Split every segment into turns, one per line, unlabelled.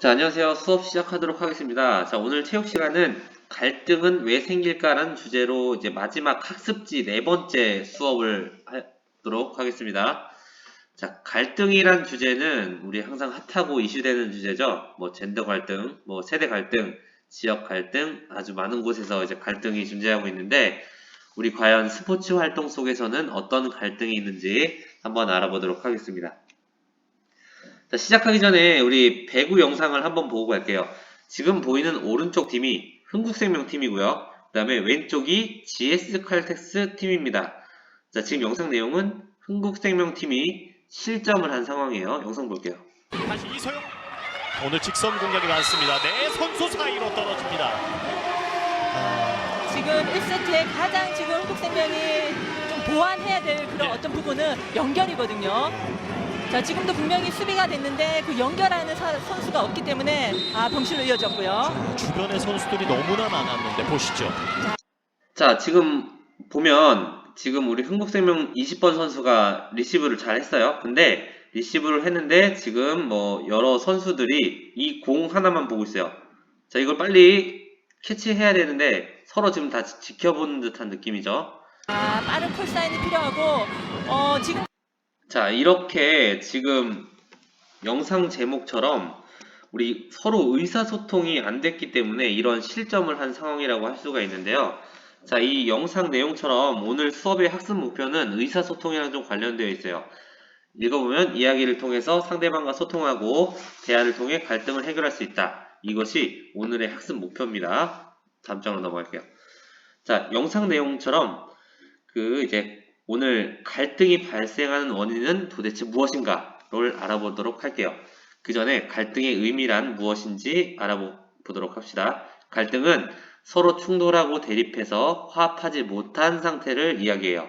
자, 안녕하세요. 수업 시작하도록 하겠습니다. 자, 오늘 체육 시간은 갈등은 왜 생길까라는 주제로 이제 마지막 학습지 네 번째 수업을 하도록 하겠습니다. 자, 갈등이란 주제는 우리 항상 핫하고 이슈되는 주제죠. 뭐 젠더 갈등, 뭐 세대 갈등, 지역 갈등, 아주 많은 곳에서 이제 갈등이 존재하고 있는데 우리 과연 스포츠 활동 속에서는 어떤 갈등이 있는지 한번 알아보도록 하겠습니다. 자, 시작하기 전에 우리 배구 영상을 한번 보고 갈게요. 지금 보이는 오른쪽 팀이 흥국생명 팀이고요. 그 다음에 왼쪽이 GS 칼텍스 팀입니다. 자, 지금 영상 내용은 흥국생명 팀이 실점을 한 상황이에요. 영상 볼게요.
다시 이소영 오늘 직선 공격이 많습니다. 네 선수 사이로 떨어집니다.
지금 1세트에 가장 지금 한국생명이 좀 보완해야 될 그런
네.
어떤 부분은 연결이거든요. 자, 지금도 분명히 수비가 됐는데 그 연결하는 사- 선수가 없기 때문에 아, 병실로 이어졌고요.
주변의 선수들이 너무나 많았는데 보시죠.
자, 지금 보면 지금 우리 흥국생명 20번 선수가 리시브를 잘 했어요. 근데 리시브를 했는데 지금 뭐 여러 선수들이 이 공 하나만 보고 있어요. 자, 이걸 빨리 캐치해야 되는데 서로 지금 다 지- 지켜보는 듯한 느낌이죠.
아, 빠른 콜사인이 필요하고 어, 지금
자, 이렇게 지금 영상 제목처럼 우리 서로 의사소통이 안 됐기 때문에 이런 실점을 한 상황이라고 할 수가 있는데요. 자, 이 영상 내용처럼 오늘 수업의 학습 목표는 의사소통이랑 좀 관련되어 있어요. 읽어보면 이야기를 통해서 상대방과 소통하고 대화를 통해 갈등을 해결할 수 있다. 이것이 오늘의 학습 목표입니다. 다음 장으로 넘어갈게요. 자, 영상 내용처럼 그 이제 오늘 갈등이 발생하는 원인은 도대체 무엇인가를 알아보도록 할게요. 그 전에 갈등의 의미란 무엇인지 알아보도록 합시다. 갈등은 서로 충돌하고 대립해서 화합하지 못한 상태를 이야기해요.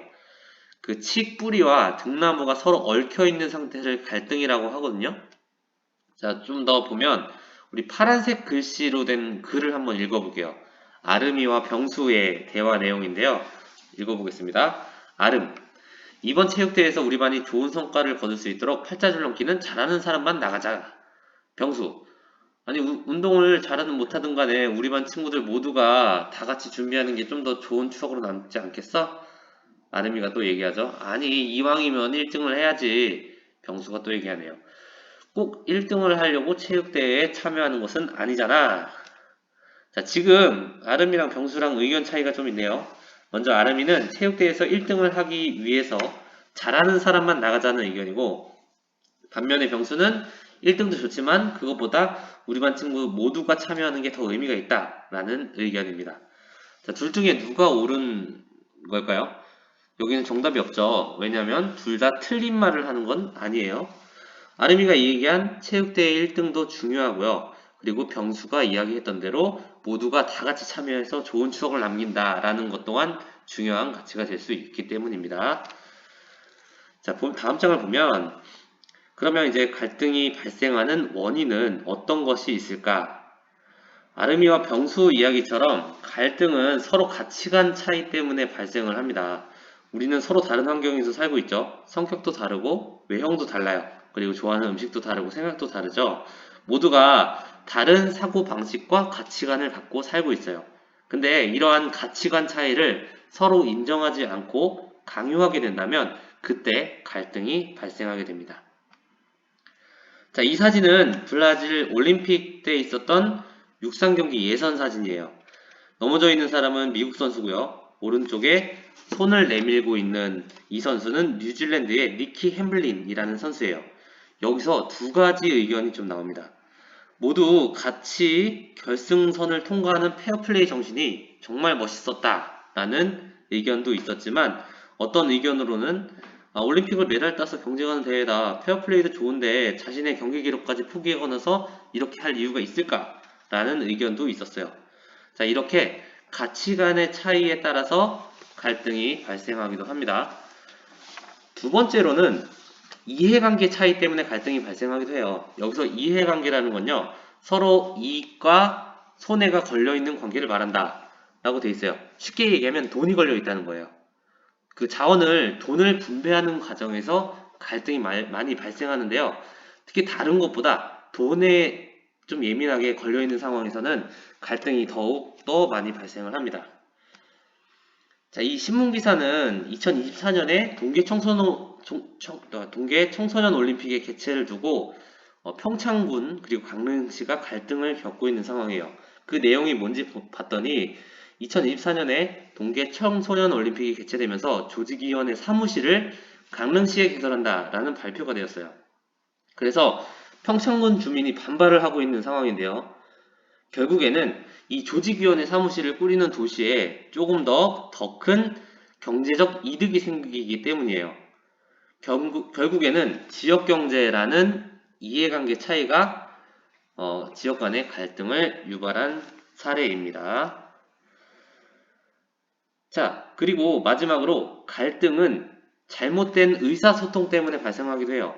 그 칡뿌리와 등나무가 서로 얽혀 있는 상태를 갈등이라고 하거든요. 자, 좀 더 보면 우리 파란색 글씨로 된 글을 한번 읽어볼게요. 아름이와 병수의 대화 내용인데요. 읽어보겠습니다. 아름. 이번 체육대회에서 우리 반이 좋은 성과를 거둘 수 있도록 팔자줄 넘기는 잘하는 사람만 나가자. 병수. 아니 우- 운동을 잘하든 못하든 간에 우리 반 친구들 모두가 다 같이 준비하는 게 좀 더 좋은 추억으로 남지 않겠어? 아름이가 또 얘기하죠. 아니 이왕이면 1등을 해야지. 병수가 또 얘기하네요. 꼭 1등을 하려고 체육대회에 참여하는 것은 아니잖아. 자 지금 아름이랑 병수랑 의견 차이가 좀 있네요. 먼저 아름이는 체육대회에서 1등을 하기 위해서 잘하는 사람만 나가자는 의견이고 반면에 병수는 1등도 좋지만 그것보다 우리 반 친구 모두가 참여하는 게 더 의미가 있다 라는 의견입니다. 자, 둘 중에 누가 옳은 걸까요? 여기는 정답이 없죠. 왜냐하면 둘 다 틀린 말을 하는 건 아니에요. 아름이가 얘기한 체육대회 1등도 중요하고요. 그리고 병수가 이야기했던 대로 모두가 다 같이 참여해서 좋은 추억을 남긴다라는 것 또한 중요한 가치가 될 수 있기 때문입니다. 자, 보- 다음 장을 보면 그러면 이제 갈등이 발생하는 원인은 어떤 것이 있을까? 아름이와 병수 이야기처럼 갈등은 서로 가치관 차이 때문에 발생을 합니다. 우리는 서로 다른 환경에서 살고 있죠. 성격도 다르고 외형도 달라요. 그리고 좋아하는 음식도 다르고 생각도 다르죠. 모두가 다른 사고 방식과 가치관을 갖고 살고 있어요. 근데 이러한 가치관 차이를 서로 인정하지 않고 강요하게 된다면 그때 갈등이 발생하게 됩니다. 자, 이 사진은 브라질 올림픽 때 있었던 육상 경기 예선 사진이에요. 넘어져 있는 사람은 미국 선수고요. 오른쪽에 손을 내밀고 있는 이 선수는 뉴질랜드의 니키 햄블린이라는 선수예요. 여기서 두 가지 의견이 좀 나옵니다. 모두 같이 결승선을 통과하는 페어플레이 정신이 정말 멋있었다라는 의견도 있었지만 어떤 의견으로는 아, 올림픽을 메달 따서 경쟁하는 대회다. 페어플레이도 좋은데 자신의 경기 기록까지 포기하거나서 이렇게 할 이유가 있을까 라는 의견도 있었어요. 자, 이렇게 가치관의 차이에 따라서 갈등이 발생하기도 합니다. 두 번째로는 이해관계 차이 때문에 갈등이 발생하기도 해요. 여기서 이해관계라는 건요, 서로 이익과 손해가 걸려있는 관계를 말한다. 라고 돼 있어요. 쉽게 얘기하면 돈이 걸려 있다는 거예요. 그 자원을, 돈을 분배하는 과정에서 갈등이 말- 많이 발생하는데요. 특히 다른 것보다 돈에 좀 예민하게 걸려있는 상황에서는 갈등이 더욱 더 많이 발생을 합니다. 자, 이 신문 기사는 2024년에 동계 청소년, 청, 청- 어, 동계 청소년 올림픽의 개최를 두고 어, 평창군 그리고 강릉시가 갈등을 겪고 있는 상황이에요. 그 내용이 뭔지 보- 봤더니 2024년에 동계 청소년 올림픽이 개최되면서 조직위원회 사무실을 강릉시에 개설한다라는 발표가 되었어요. 그래서 평창군 주민이 반발을 하고 있는 상황인데요. 결국에는 이 조직위원회 사무실을 꾸리는 도시에 조금 더 더 큰 경제적 이득이 생기기 때문이에요. 결국, 결국에는 지역 경제라는 이해관계 차이가 어, 지역 간의 갈등을 유발한 사례입니다. 자, 그리고 마지막으로 갈등은 잘못된 의사소통 때문에 발생하기도 해요.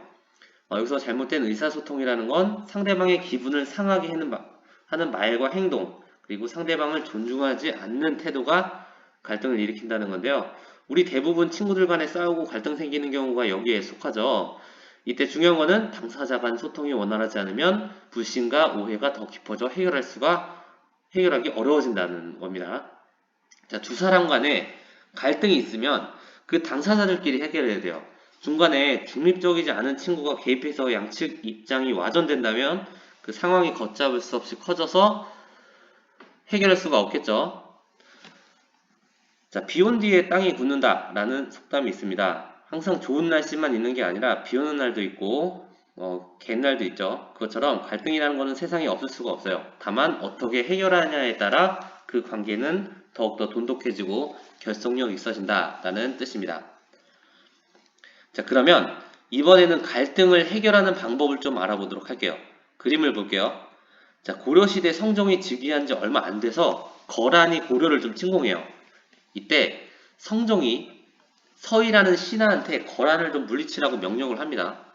어, 여기서 잘못된 의사소통이라는 건 상대방의 기분을 상하게 하는, 마- 하는 말과 행동, 그리고 상대방을 존중하지 않는 태도가 갈등을 일으킨다는 건데요. 우리 대부분 친구들 간에 싸우고 갈등 생기는 경우가 여기에 속하죠. 이때 중요한 거는 당사자 간 소통이 원활하지 않으면 불신과 오해가 더 깊어져 해결할 수가 해결하기 어려워진다는 겁니다. 자, 두 사람 간에 갈등이 있으면 그 당사자들끼리 해결해야 돼요. 중간에 중립적이지 않은 친구가 개입해서 양측 입장이 와전된다면 그 상황이 걷잡을 수 없이 커져서 해결할 수가 없겠죠. 자, 비 온 뒤에 땅이 굳는다 라는 속담이 있습니다. 항상 좋은 날씨만 있는 게 아니라 비 오는 날도 있고 어, 갯날도 있죠. 그것처럼 갈등이라는 것은 세상에 없을 수가 없어요. 다만 어떻게 해결하냐에 따라 그 관계는 더욱더 돈독해지고 결속력이 있어진다 라는 뜻입니다. 자 그러면 이번에는 갈등을 해결하는 방법을 좀 알아보도록 할게요. 그림을 볼게요. 자 고려시대 성종이 즉위한 지 얼마 안 돼서 거란이 고려를 좀 침공해요. 이때 성종이 서희라는 신하한테 거란을 좀 물리치라고 명령을 합니다.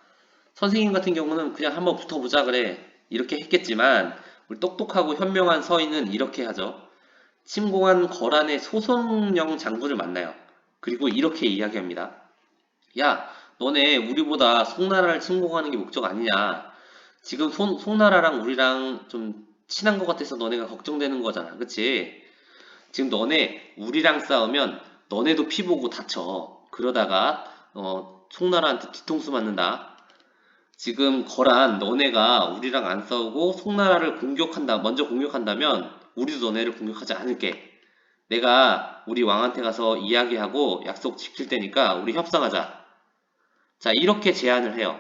선생님 같은 경우는 그냥 한번 붙어보자 그래 이렇게 했겠지만 우리 똑똑하고 현명한 서희는 이렇게 하죠. 침공한 거란의 소송령 장군을 만나요. 그리고 이렇게 이야기합니다. 야, 너네 우리보다 송나라를 침공하는 게 목적 아니냐? 지금 송, 송나라랑 우리랑 좀 친한 것 같아서 너네가 걱정되는 거잖아. 그치? 지금 너네 우리랑 싸우면 너네도 피 보고 다쳐. 그러다가 어, 송나라한테 뒤통수 맞는다. 지금 거란 너네가 우리랑 안 싸우고 송나라를 공격한다. 먼저 공격한다면 우리도 너네를 공격하지 않을게. 내가 우리 왕한테 가서 이야기하고 약속 지킬 테니까 우리 협상하자. 자, 이렇게 제안을 해요.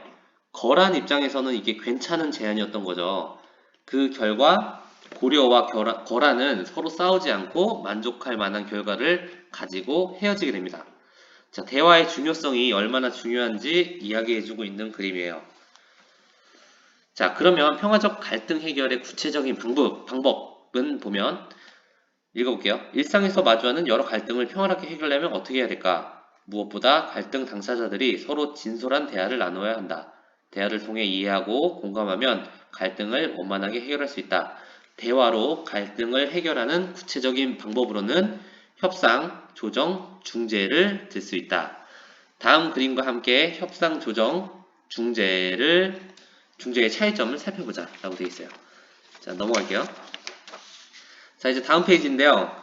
거란 입장에서는 이게 괜찮은 제안이었던 거죠. 그 결과 고려와 거란은 서로 싸우지 않고 만족할 만한 결과를 가지고 헤어지게 됩니다. 자, 대화의 중요성이 얼마나 중요한지 이야기해주고 있는 그림이에요. 자, 그러면 평화적 갈등 해결의 구체적인 방법, 방법은 보면 읽어볼게요. 일상에서 마주하는 여러 갈등을 평화롭게 해결하려면 어떻게 해야 될까? 무엇보다 갈등 당사자들이 서로 진솔한 대화를 나눠야 한다. 대화를 통해 이해하고 공감하면 갈등을 원만하게 해결할 수 있다. 대화로 갈등을 해결하는 구체적인 방법으로는 협상, 조정, 중재를 들 수 있다. 다음 그림과 함께 협상, 조정, 중재를 중재의 차이점을 살펴보자 라고 되어 있어요. 자 넘어갈게요. 자 이제 다음 페이지인데요.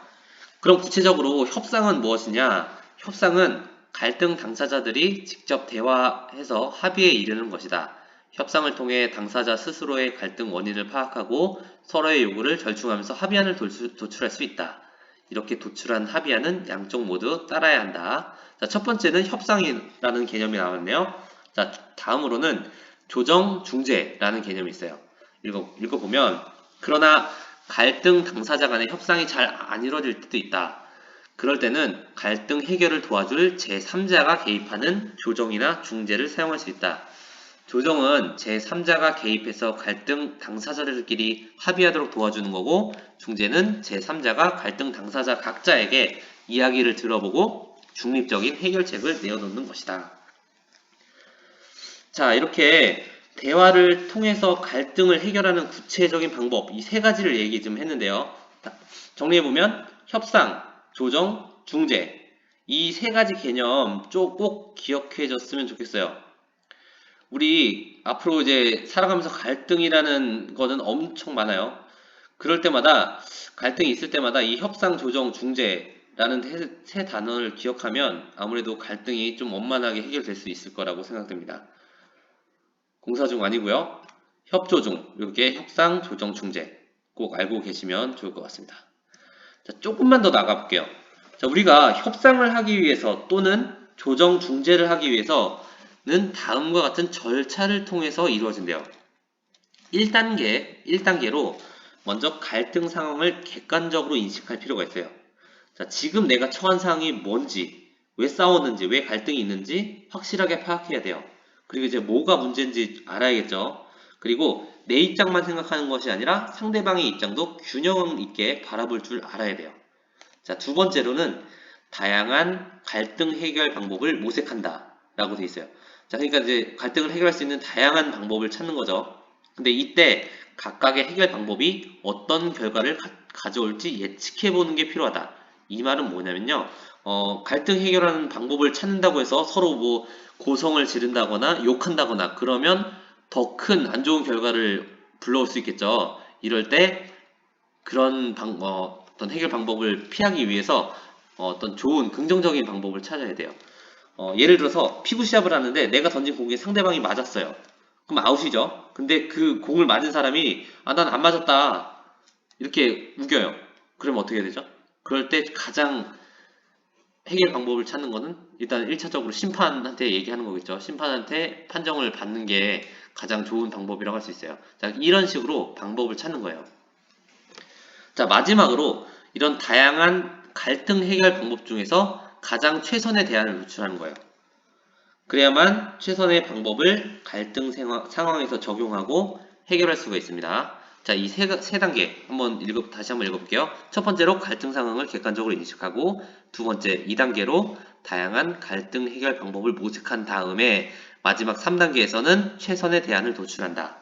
그럼 구체적으로 협상은 무엇이냐? 협상은 갈등 당사자들이 직접 대화해서 합의에 이르는 것이다. 협상을 통해 당사자 스스로의 갈등 원인을 파악하고 서로의 요구를 절충하면서 합의안을 도출할 수 있다. 이렇게 도출한 합의안은 양쪽 모두 따라야 한다. 자, 첫 번째는 협상이라는 개념이 나왔네요. 자, 다음으로는 조정 중재라는 개념이 있어요. 읽어, 읽어보면 그러나 갈등 당사자 간의 협상이 잘 안 이루어질 때도 있다. 그럴 때는 갈등 해결을 도와줄 제3자가 개입하는 조정이나 중재를 사용할 수 있다. 조정은 제3자가 개입해서 갈등 당사자들끼리 합의하도록 도와주는 거고, 중재는 제3자가 갈등 당사자 각자에게 이야기를 들어보고 중립적인 해결책을 내어놓는 것이다. 자, 이렇게 대화를 통해서 갈등을 해결하는 구체적인 방법, 이 세 가지를 얘기 좀 했는데요. 정리해보면, 협상, 조정, 중재. 이 세 가지 개념 좀꼭 기억해 줬으면 좋겠어요. 우리 앞으로 이제 살아가면서 갈등이라는 거는 엄청 많아요. 그럴 때마다 갈등이 있을 때마다 이 협상 조정 중재라는 세, 세 단어를 기억하면 아무래도 갈등이 좀 원만하게 해결될 수 있을 거라고 생각됩니다. 공사 중 아니고요. 협조 중 이렇게 협상 조정 중재 꼭 알고 계시면 좋을 것 같습니다. 자, 조금만 더 나가 볼게요. 자, 우리가 협상을 하기 위해서 또는 조정 중재를 하기 위해서 는 다음과 같은 절차를 통해서 이루어진대요. 1단계, 1단계로 먼저 갈등 상황을 객관적으로 인식할 필요가 있어요. 자, 지금 내가 처한 상황이 뭔지, 왜 싸웠는지, 왜 갈등이 있는지 확실하게 파악해야 돼요. 그리고 이제 뭐가 문제인지 알아야겠죠. 그리고 내 입장만 생각하는 것이 아니라 상대방의 입장도 균형 있게 바라볼 줄 알아야 돼요. 자, 두 번째로는 다양한 갈등 해결 방법을 모색한다. 라고 돼 있어요. 자, 그러니까 이제 갈등을 해결할 수 있는 다양한 방법을 찾는 거죠. 근데 이때 각각의 해결 방법이 어떤 결과를 가, 져올지 예측해 보는 게 필요하다. 이 말은 뭐냐면요. 어, 갈등 해결하는 방법을 찾는다고 해서 서로 뭐 고성을 지른다거나 욕한다거나 그러면 더 큰 안 좋은 결과를 불러올 수 있겠죠. 이럴 때 그런 방, 어, 어떤 해결 방법을 피하기 위해서 어, 어떤 좋은 긍정적인 방법을 찾아야 돼요. 어, 예를 들어서 피구 시합을 하는데 내가 던진 공에 상대방이 맞았어요. 그럼 아웃이죠. 근데 그 공을 맞은 사람이 아 난 안 맞았다 이렇게 우겨요. 그러면 어떻게 되죠? 그럴 때 가장 해결 방법을 찾는 거는 일단 1차적으로 심판한테 얘기하는 거겠죠. 심판한테 판정을 받는 게 가장 좋은 방법이라고 할 수 있어요. 자, 이런 식으로 방법을 찾는 거예요. 자, 마지막으로 이런 다양한 갈등 해결 방법 중에서 가장 최선의 대안을 도출하는 거예요. 그래야만 최선의 방법을 갈등 상황에서 적용하고 해결할 수가 있습니다. 자, 이 세, 세 단계 한번 읽어, 다시 한번 읽어볼게요. 첫 번째로 갈등 상황을 객관적으로 인식하고 두 번째 2단계로 다양한 갈등 해결 방법을 모색한 다음에 마지막 3단계에서는 최선의 대안을 도출한다.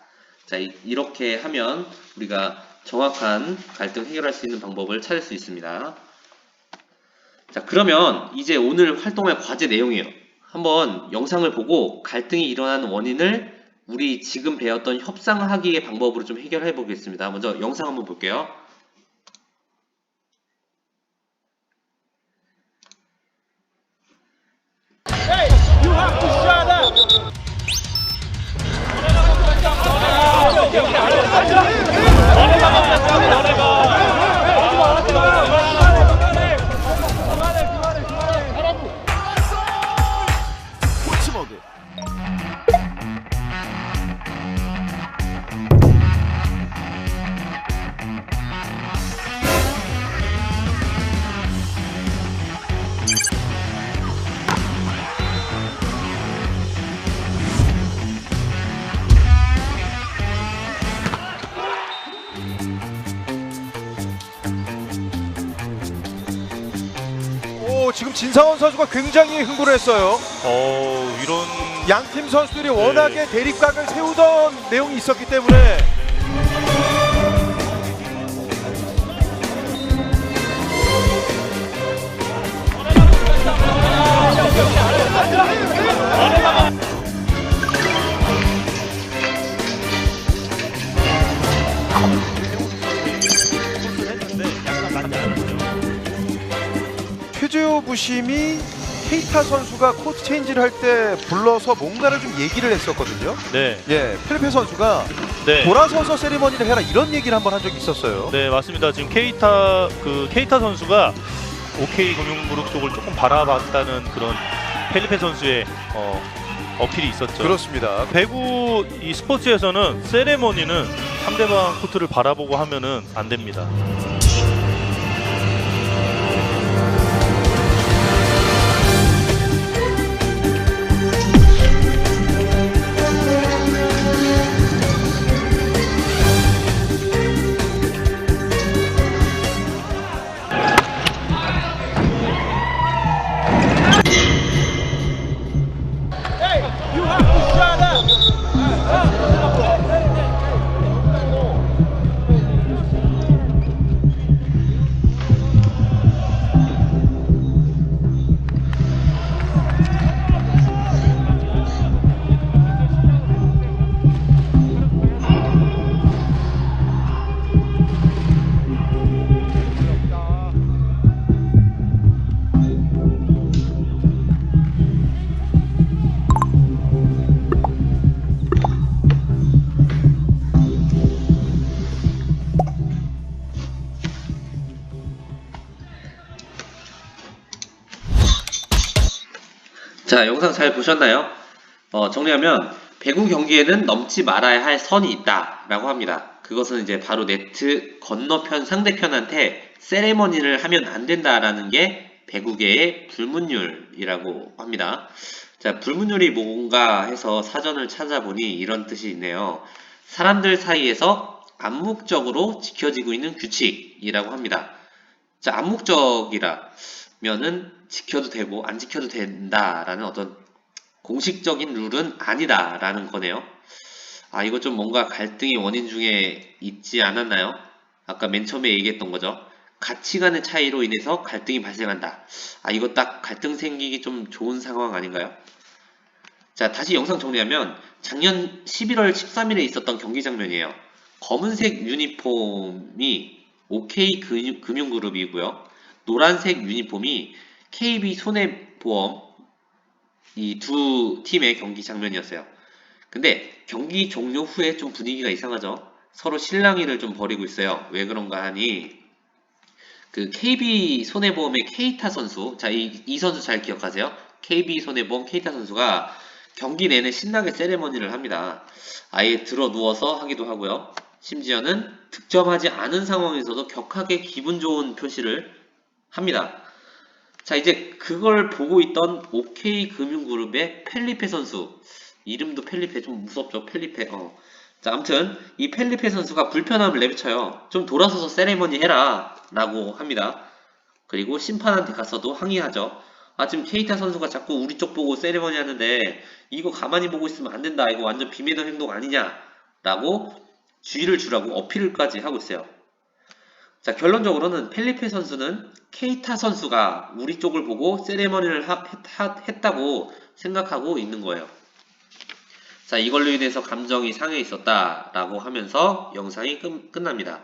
자, 이, 이렇게 하면 우리가 정확한 갈등 해결할 수 있는 방법을 찾을 수 있습니다. 자, 그러면 이제 오늘 활동할 과제 내용이에요. 한번 영상을 보고 갈등이 일어나는 원인을 우리 지금 배웠던 협상하기의 방법으로 좀 해결해 보겠습니다. 먼저 영상 한번 볼게요.
코
지금 진상원 선수가 굉장히 흥분을 했어요.
어 이런
양팀 선수들이 워낙에 대립각을 세우던 내용이 있었기 때문에 최재호 부심이 케이타 선수가 코트 체인지를 할 때 불러서 뭔가를 좀 얘기를 했었거든요.
네,
예, 필리페 선수가
네.
돌아서서 세리머니를 해라 이런 얘기를 한번 한 적이 있었어요.
네 맞습니다. 지금 케이타 그 케이타 선수가 OK 금융그룹 쪽을 조금 바라봤다는 그런 펠리페 선수의 어, 어필이 있었죠.
그렇습니다.
배구 이 스포츠에서는 세레머니는 상대방 코트를 바라보고 하면은 안 됩니다.
자, 영상 잘 보셨나요? 어, 정리하면 배구 경기에는 넘지 말아야 할 선이 있다 라고 합니다. 그것은 이제 바로 네트 건너편 상대편한테 세레머니를 하면 안 된다라는 게 배구계의 불문율이라고 합니다. 자, 불문율이 뭔가 해서 사전을 찾아보니 이런 뜻이 있네요. 사람들 사이에서 암묵적으로 지켜지고 있는 규칙이라고 합니다. 자, 암묵적이라 면은 지켜도 되고 안 지켜도 된다라는 어떤 공식적인 룰은 아니다라는 거네요. 아, 이거 좀 뭔가 갈등의 원인 중에 있지 않았나요? 아까 맨 처음에 얘기했던 거죠. 가치관의 차이로 인해서 갈등이 발생한다. 아, 이거 딱 갈등 생기기 좀 좋은 상황 아닌가요? 자, 다시 영상 정리하면 작년 11월 13일에 있었던 경기 장면이에요. 검은색 유니폼이 OK 금융- 금융그룹이고요. 노란색 유니폼이 KB 손해보험 이 두 팀의 경기 장면이었어요. 근데 경기 종료 후에 좀 분위기가 이상하죠. 서로 실랑이를 좀 벌이고 있어요. 왜 그런가 하니 그 KB 손해보험의 케이타 선수, 자 이 이 선수 잘 기억하세요. KB 손해보험 케이타 선수가 경기 내내 신나게 세레머니를 합니다. 아예 들어 누워서 하기도 하고요. 심지어는 득점하지 않은 상황에서도 격하게 기분 좋은 표시를 합니다. 자, 이제 그걸 보고 있던 OK 금융그룹의 펠리페 선수. 이름도 펠리페 좀 무섭죠? 펠리페. 어. 자, 아무튼 이 펠리페 선수가 불편함을 내비쳐요. 좀 돌아서서 세레머니 해라. 라고 합니다. 그리고 심판한테 가서도 항의하죠. 아, 지금 케이타 선수가 자꾸 우리 쪽 보고 세레머니 하는데 이거 가만히 보고 있으면 안 된다. 이거 완전 비매너 행동 아니냐. 라고 주의를 주라고 어필까지 하고 있어요. 자, 결론적으로는 펠리페 선수는 케이타 선수가 우리 쪽을 보고 세레머니를 하- 했- 했다고 생각하고 있는 거예요. 자, 이걸로 인해서 감정이 상해 있었다라고 하면서 영상이 끝, 끝납니다.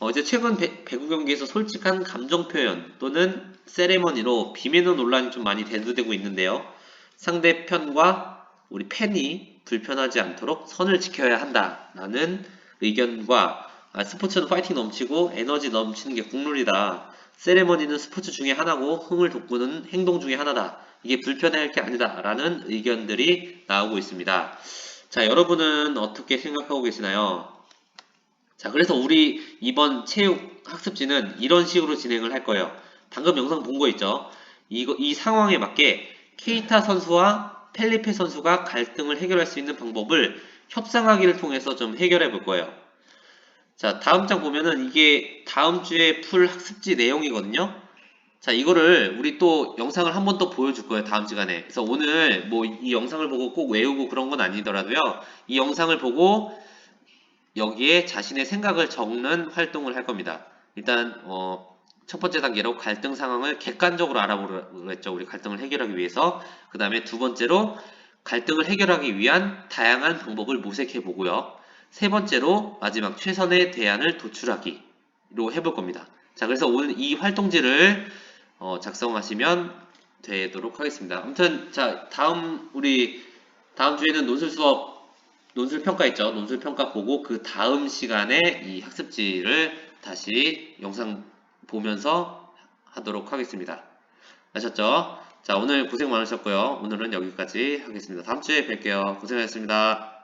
어, 이제 최근 배, 배구 경기에서 솔직한 감정 표현 또는 세레머니로 비매너 논란이 좀 많이 대두되고 있는데요. 상대편과 우리 팬이 불편하지 않도록 선을 지켜야 한다라는 의견과 아, 스포츠는 파이팅 넘치고 에너지 넘치는 게 국룰이다. 세레머니는 스포츠 중에 하나고 흥을 돋구는 행동 중에 하나다. 이게 불편해할 게 아니다. 라는 의견들이 나오고 있습니다. 자, 여러분은 어떻게 생각하고 계시나요? 자, 그래서 우리 이번 체육 학습지는 이런 식으로 진행을 할 거예요. 방금 영상 본 거 있죠? 이거, 이 상황에 맞게 케이타 선수와 펠리페 선수가 갈등을 해결할 수 있는 방법을 협상하기를 통해서 좀 해결해 볼 거예요. 자, 다음 장 보면은 이게 다음 주에 풀 학습지 내용이거든요. 자, 이거를 우리 또 영상을 한 번 더 보여줄 거예요. 다음 시간에. 그래서 오늘 뭐 이 영상을 보고 꼭 외우고 그런 건 아니더라도요. 이 영상을 보고 여기에 자신의 생각을 적는 활동을 할 겁니다. 일단 어, 첫 번째 단계로 갈등 상황을 객관적으로 알아보기로 했죠. 우리 갈등을 해결하기 위해서. 그 다음에 두 번째로 갈등을 해결하기 위한 다양한 방법을 모색해 보고요. 세 번째로 마지막 최선의 대안을 도출하기로 해볼 겁니다. 자, 그래서 오늘 이 활동지를 어, 작성하시면 되도록 하겠습니다. 아무튼 자 다음 우리 다음 주에는 논술 수업 논술 평가 있죠. 논술 평가 보고 그 다음 시간에 이 학습지를 다시 영상 보면서 하도록 하겠습니다. 아셨죠? 자 오늘 고생 많으셨고요. 오늘은 여기까지 하겠습니다. 다음 주에 뵐게요. 고생하셨습니다.